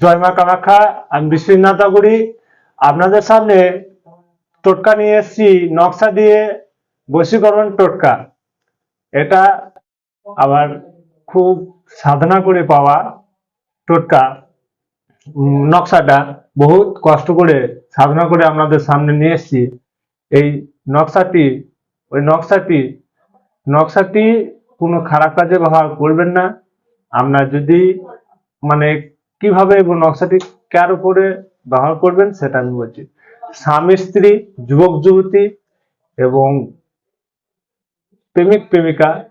জয় মা কামাখ্যা, আমি বিশ্বনাথ নাথাগুড়ি আপনাদের সামনে টোটকা নিয়ে এসেছি, নকশা দিয়ে বশীকরণ টোটকা। এটা আবার খুব সাধনা করে পাওয়া টোটকা। নকশাটা বহুত কষ্ট করে, সাধনা করে আপনাদের সামনে নিয়ে এসেছি। এই নকশাটি, ওই নকশাটি নকশাটি কোনো খারাপ কাজে ব্যবহার করবেন না। আপনার যদি মানে কীভাবে নকশাটি কার উপরে ব্যবহার করবেন সেটা আমি বলছি। স্বামী, স্ত্রী, যুবক, যুবতী এবং প্রেমিক, প্রেমিকা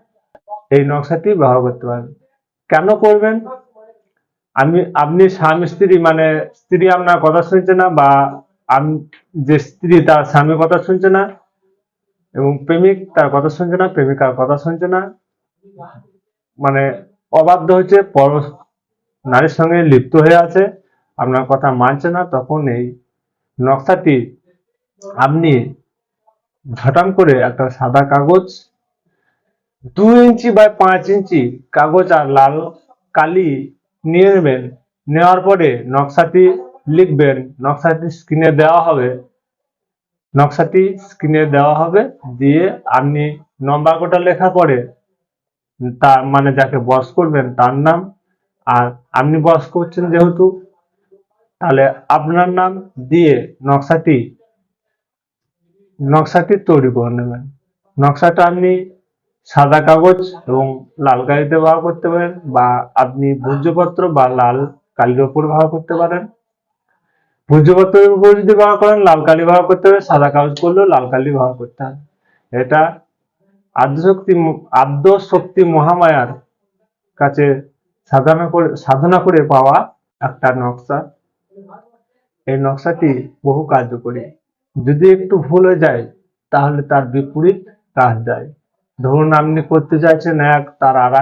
এই নকশাটি ব্যবহার করতে পারেন কেন করবেন? আমি, আপনি স্বামী, স্ত্রী মানে স্ত্রী আপনার কথা শুনছে না বা আম- যে স্ত্রী তার স্বামীর কথা শুনছে না এবং প্রেমিক তার কথা শুনছে না, প্রেমিকার কথা শুনছে না মানে অবাধ্য হচ্ছে নারীর সঙ্গে লিপ্ত হয়ে আছে, আপনার কথা মানছে না, তখন এই নকশাটি আপনি ঝটাম করে একটা সাদা কাগজ দুই ইঞ্চি বা পাঁচ ইঞ্চি কাগজ আর লাল কালি নিয়ে নেবেন। নেওয়ার পরে নকশাটি লিখবেন, নকশাটি স্ক্রিনে দেওয়া হবে। নকশাটি স্ক্রিনে দেওয়া হবে, দিয়ে আপনি নম্বর কোটা লেখা পরে তার মানে যাকে বস করবেন তার নাম আর আপনি বস করছেন যেহেতু, তাহলে আপনার নাম দিয়ে নকশাটি নকশাটি তৈরি করে নেবেন। নকশাটা আপনি সাদা কাগজ এবং লাল কালিতে ব্যবহার করতে পারেন বা আপনি ভূর্জপত্র বা লাল কালির ওপর ব্যবহার করতে পারেন। ভূর্জপত্রের উপর যদি ব্যবহার করেন, লাল কালি ব্যবহার করতে হবে সাদা কাগজ করলেও লাল কালি ব্যবহার করতে হবে এটা আদ্যশক্তি আদ্যশক্তি মহামায়ার কাছে সাধনা করে সাধনা করে পাওয়া একটা নকশা। এই নকশাটি বহু কার্যকরী। যদি একটু ভুল হয়ে যায়, তাহলে তার বিপরীত কাজ দেয়। ধরুন আপনি করতে চাইছেন এক, তার আর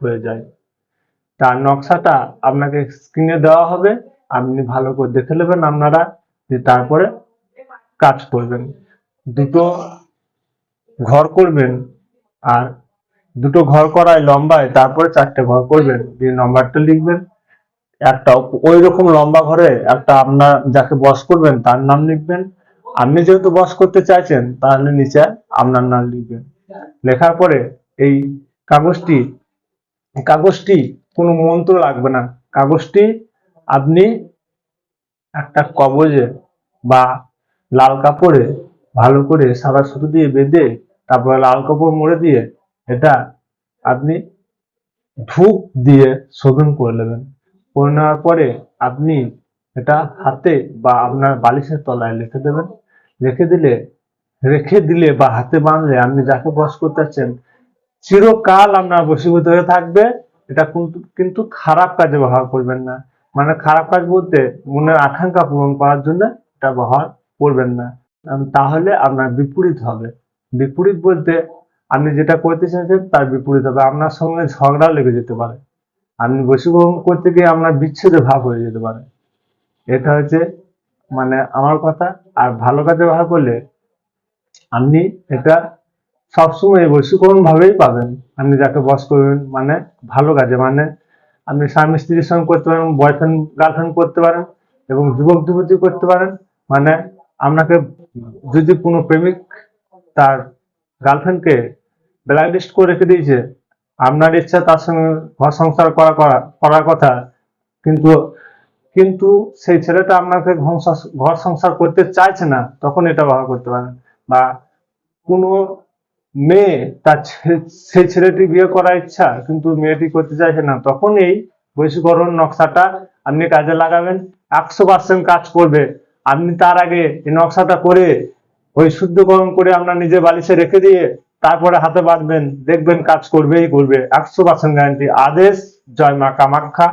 হয়ে যায়। তার নকশাটা আপনাকে স্ক্রিনে দেওয়া হবে। আপনি ভালো করে দেখে নেবেন আপনারা যে তারপরে কাজ করবেন। দুটো ঘর করবেন আর দুটো ঘর করায় লম্বায় তারপরে চারটে ঘর করবেন। দিয়ে নম্বরটা লিখবেন। একটা ওই রকম লম্বা ঘরে একটা আপনার যাকে বস করবেন তার নাম লিখবেন। আপনি যেহেতু বস করতে চাইছেন তাহলে নিচে আপনার নাম লিখবেন। লেখার পরে এই কাগজটি কাগজটি কোনো মন্ত্র লাগবে না। কাগজটি আপনি একটা কবজে বা লাল কাপড়ে ভালো করে সাদা সুতো দিয়ে বেঁধে তারপরে লাল কাপড় মুড়ে দিয়ে এটা আপনি ধূপ দিয়ে শোধন করে নেবেন। করে নেওয়ার পরে আপনি এটা হাতে বা আপনার বালিশের তলায় লিখে দেবেন। রেখে দিলে রেখে দিলে বা হাতে বাঁধলে আপনি যাকে বস করতে চাচ্ছেন, চিরকাল আপনার বসীভূত হয়ে থাকবে। এটা কিন্তু খারাপ কাজে ব্যবহার করবেন না। মানে খারাপ কাজ বলতে মনের আকাঙ্ক্ষা পূরণ করার জন্য এটা ব্যবহার করবেন না। তাহলে আপনার বিপরীত হবে। বিপরীত বলতে আপনি যেটা করতে চাইছেন তার বিপরীত হবে। আপনার সঙ্গে ঝগড়া লেগে যেতে পারে। আপনি বশীকরণ করতে গিয়ে আপনার বিচ্ছেদে ভাব হয়ে যেতে পারে। এটা হচ্ছে মানে আমার কথা। আর ভালো কাজে ব্যবহার করলে আপনি এটা সবসময় বশীকরণ ভাবেই পাবেন। আপনি যাকে বস করবেন মানে ভালো কাজে। মানে আপনি স্বামী স্ত্রীর সঙ্গে করতে পারেন বয়ফ্রেন্ড গার্লফ্রেন্ড করতে পারেন এবং যুবক যুবতী করতে পারেন। মানে আপনাকে যদি কোনো প্রেমিক তার গার্লফ্রেন্ডকে ব্ল্যাক লিস্ট করে রেখে দিয়েছে। আপনার ইচ্ছা তার সঙ্গে ঘর সংসার করা করা, করার কথা, কিন্তু কিন্তু সেই ছেলেটা আপনাকে ঘর সংসার- করতে চাইছে না, তখন এটা ব্যবহার করতে পারেন বা কোনো মেয়ে তার সেই ছেলেটি বিয়ে করার ইচ্ছা, কিন্তু মেয়েটি করতে চাইছে না তখন এই বৈশীকরণ নকশাটা আপনি কাজে লাগাবেন, একশো পার্সেন্ট কাজ করবে। আপনি তার আগে এই নকশাটা করে ওই শুদ্ধকরণ করে আপনার নিজে বালিশে রেখে দিয়ে তারপরে হাতে বাঁধবেন দেখবেন কাজ করবেই করবে। একশো পার্সেন্ট গ্যারান্টি আদেশ জয় মা কামাখ্যা